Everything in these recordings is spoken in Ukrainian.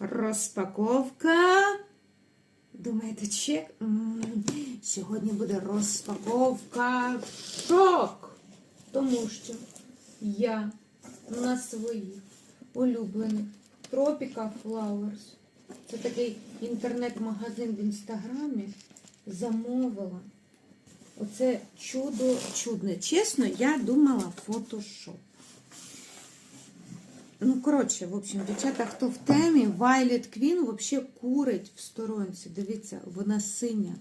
Розпаковка. Думаєте, чек? Сьогодні буде розпаковка шок. Тому що я на своїх улюблених Tropica Flowers. Це такий інтернет-магазин в інстаграмі. Замовила. Оце чудо чудне. Чесно, я думала фотошоп. Ну, коротше, в общем, дівчата, хто в темі, Violet Queen взагалі курить в сторонці. Дивіться, вона синя.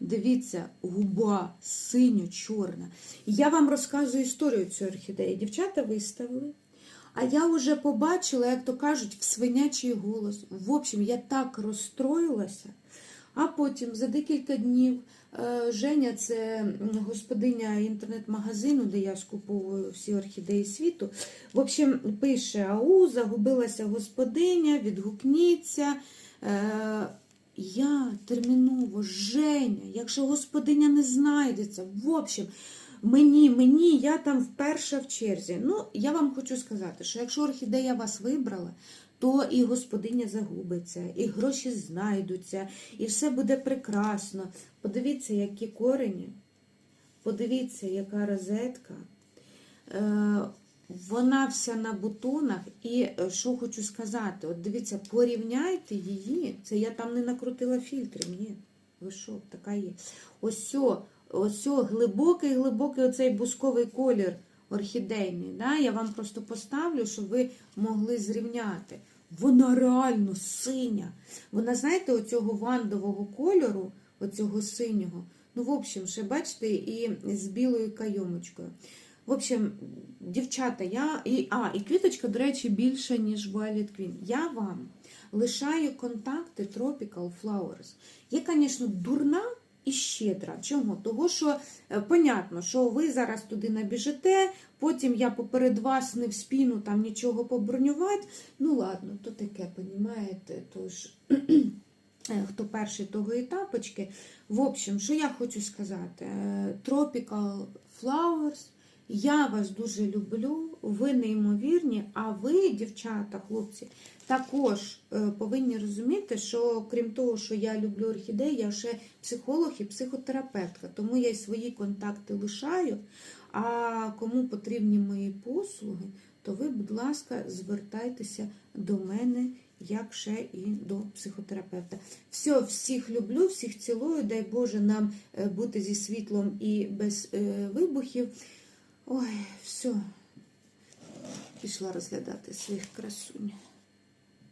Дивіться, губа синьо-чорна. Я вам розказую історію цієї орхідеї. Дівчата виставили. А я вже побачила, як то кажуть, в свинячий голос. В общем, я так розстроїлася. А потім за декілька днів Женя, це господиня інтернет-магазину, де я скуповую всі орхідеї світу. В общем, пише: Ау, загубилася господиня, відгукніться. Е, я терміново, Женя, якщо господиня не знайдеться, в общем, мені, мені, я там вперше в черзі. Ну, я вам хочу сказати, що якщо орхідея вас вибрала, то і господиня загубиться, і гроші знайдуться, і все буде прекрасно. Подивіться, які корені, подивіться, яка розетка. Вона вся на бутонах, і е, що хочу сказати, от дивіться, порівняйте її. Це я там не накрутила фільтри, ні. Ви що, така є. Ось ось глибокий, глибокий оцей бусковий колір орхідейний. Да? Я вам просто поставлю, щоб ви могли зрівняти. Вона реально синя. Вона, знаєте, оцього вандового кольору, оцього синього. Ну, в общем, ще бачите, і з білою кайомочкою. В общем, дівчата, я. І, а, і квіточка, до речі, більша, ніж Violet Queen. Я вам лишаю контакти Tropical Flowers. Я, звісно, дурна і щедра. Чому? Того, що е, понятно, що ви зараз туди набіжите, потім я поперед вас не вспіну там нічого побронювати. Ну, ладно, то таке, понімаєте, тож. Е, Хто перший, того і тапочки. В общем, що я хочу сказати? Е, Tropical Flowers. Я вас дуже люблю, ви неймовірні, а ви, дівчата, хлопці, також е, повинні розуміти, що крім того, що я люблю орхідеї, я ще психолог і психотерапевтка. Тому я й свої контакти лишаю. А кому потрібні мої послуги, то ви, будь ласка, звертайтеся до мене як ще і до психотерапевта. Все, всіх люблю, всіх цілую. Дай Боже нам е, бути зі світлом і без е, вибухів. Ой, все. Пішла розглядати своїх красунь.